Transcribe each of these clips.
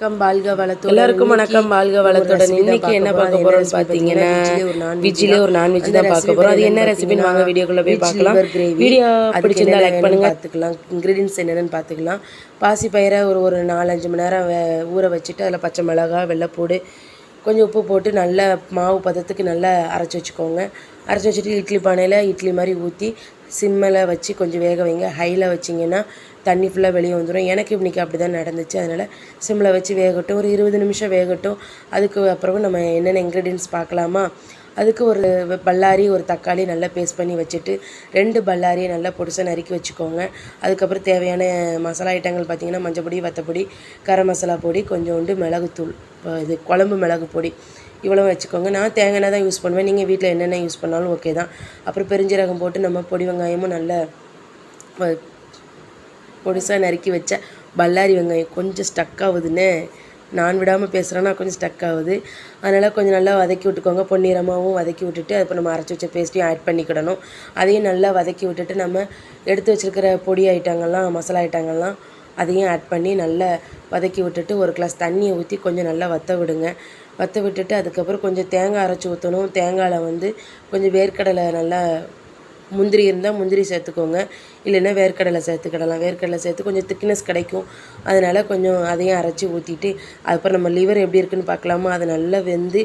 வணக்கம் வாழ்க வளத்தோட எல்லாருக்கும் வணக்கம் வாழ்க வளத்துடன். இன்னைக்கு என்ன பார்க்க போறோம்னு பார்த்தீங்கன்னா விஜிலே ஒரு நான்வெஜ் தான் பார்க்க போறோம். அது என்ன ரெசிபின்னு வாங்க வீடியோக்குள்ள போய் பார்க்கலாம். வீடியோ பிடிச்சிருந்தா லைக் பண்ணுங்க. பார்த்துக்கலாம். இன்க்ரீடியன்ஸ் என்னென்னு பார்த்துக்கலாம். பாசி பயிரை ஒரு ஒரு நாலஞ்சு மணி நேரம் ஊற வச்சுட்டு அதில் பச்சை மிளகாய் வெள்ளைப்பூடு கொஞ்சம் உப்பு போட்டு நல்லா மாவு பதத்துக்கு நல்லா அரைச்சி வச்சுக்கோங்க. அரைச்சி வச்சுட்டு இட்லி பானையில் இட்லி மாதிரி ஊற்றி சிம்மில் வச்சு கொஞ்சம் வேக வைங்க. ஹையில் வச்சிங்கன்னா தண்ணி ஃபுல்லாக வெளியே வந்துடும் எனக்கு இன்றைக்கி அப்படி தான் நடந்துச்சு. அதனால் சிம்மில் வச்சு வேகட்டும். ஒரு இருபது நிமிஷம் வேகட்டும். அதுக்கு அப்புறம் நம்ம என்னென்ன இன்க்ரீடியன்ஸ் பார்க்கலாமா? அதுக்கு ஒரு பல்லாரி ஒரு தக்காளி நல்லா பேஸ்ட் பண்ணி வச்சுட்டு ரெண்டு பல்லாரியை நல்லா பொடிசாக நறுக்கி வச்சுக்கோங்க. அதுக்கப்புறம் தேவையான மசாலா ஐட்டங்கள் பார்த்திங்கன்னா மஞ்சப்பொடி வத்தப்பொடி கரம் மசாலா பொடி கொஞ்சோண்டு மிளகுத்தூள் இப்போ இது குழம்பு மிளகு பொடி இவ்வளோ வச்சுக்கோங்க. நான் தேங்காய் தான் யூஸ் பண்ணுவேன். நீங்கள் வீட்டில் என்னென்ன யூஸ் பண்ணாலும் ஓகே தான். அப்புறம் பெருஞ்சீரகம் போட்டு நம்ம பொடி வெங்காயமும் நல்லா பொடிசாக நறுக்கி வச்ச பல்லாரி வெங்காயம் கொஞ்சம் ஸ்டக் ஆகுதுன்னு நான் விடாமல் பேசுகிறேன்னா கொஞ்சம் ஸ்டக் ஆகுது. அதனால் கொஞ்சம் நல்லா வதக்கி விட்டுக்கோங்க. பொன்னிறமாகவும் வதக்கி விட்டுட்டு அதுக்கு நம்ம அரைச்சி வச்ச பேஸ்ட்டையும் ஆட் பண்ணிக்கிடணும். அதையும் நல்லா வதக்கி விட்டுட்டு நம்ம எடுத்து வச்சிருக்கிற பொடி ஐட்டங்கள்லாம் மசாலா ஐட்டங்கள்லாம் அதையும் ஆட் பண்ணி நல்லா வதக்கி விட்டுட்டு ஒரு கிளாஸ் தண்ணியை ஊற்றி கொஞ்சம் நல்லா வத்த விடுங்க. வத்த விட்டுட்டு அதுக்கப்புறம் கொஞ்சம் தேங்காய் அரைச்சி ஊற்றணும் தேங்காயில் வந்து கொஞ்சம் வேர்க்கடலை நல்லா முந்திரி இருந்தால் முந்திரி சேர்த்துக்கோங்க. இல்லைன்னா வேர்க்கடலை சேர்த்துக்கிடலாம். வேர்க்கடலை சேர்த்து கொஞ்சம் திக்னஸ் கிடைக்கும். அதனால் கொஞ்சம் அதையும் அரைச்சி ஊற்றிட்டு அதுக்கப்புறம் நம்ம லிவர் எப்படி இருக்குன்னு பார்க்கலாமா? அது நல்லா வெந்து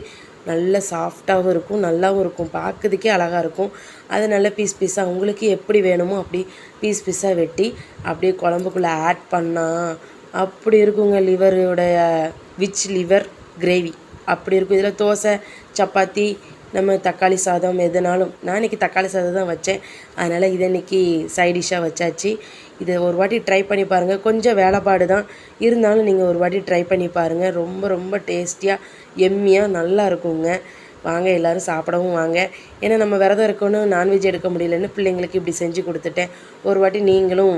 நல்ல சாஃப்டாகவும் இருக்கும் நல்லாவும் இருக்கும். பார்க்கறதுக்கே அழகாக இருக்கும். அது நல்ல பீஸ் பீஸாக உங்களுக்கு எப்படி வேணுமோ அப்படி பீஸ் பீஸாக வெட்டி அப்படியே குழம்புக்குள்ளே ஆட் பண்ணால் அப்படி இருக்குங்க லிவரோடைய விச் லிவர் கிரேவி அப்படி இருக்கும். இதில் தோசை சப்பாத்தி நம்ம தக்காளி சாதம் எதுனாலும் நான் இன்றைக்கி தக்காளி சாதம் தான் வச்சேன். அதனால் இதை இன்றைக்கி சைடிஷ்ஷாக வச்சாச்சு. இதை ஒரு வாட்டி ட்ரை பண்ணி பாருங்கள் கொஞ்சம் வேலைப்பாடு தான். இருந்தாலும் நீங்கள் ஒரு வாட்டி ட்ரை பண்ணி பாருங்கள் ரொம்ப ரொம்ப டேஸ்டியாக எம்மியாக நல்லா இருக்குங்க. வாங்க எல்லோரும் சாப்பிடவும் வாங்க. ஏன்னா நம்ம விரதம் இருக்கணும் நான்வெஜ் எடுக்க முடியலன்னு பிள்ளைங்களுக்கு இப்படி செஞ்சு கொடுத்துட்டேன். ஒரு வாட்டி நீங்களும்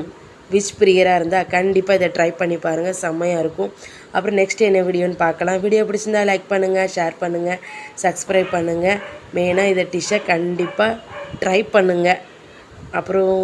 விஷ் பிரியராக இருந்தால் கண்டிப்பாக இதை ட்ரை பண்ணி பாருங்கள் செம்மையாக இருக்கும். அப்புறம் நெக்ஸ்ட் என்ன வீடியோன்னு பார்க்கலாம். வீடியோ பிடிச்சிருந்தா லைக் பண்ணுங்கள் ஷேர் பண்ணுங்கள் சப்ஸ்கிரைப் பண்ணுங்கள் மெயினாக இதை டிஷ்ஷை கண்டிப்பாக ட்ரை பண்ணுங்கள் அப்புறம்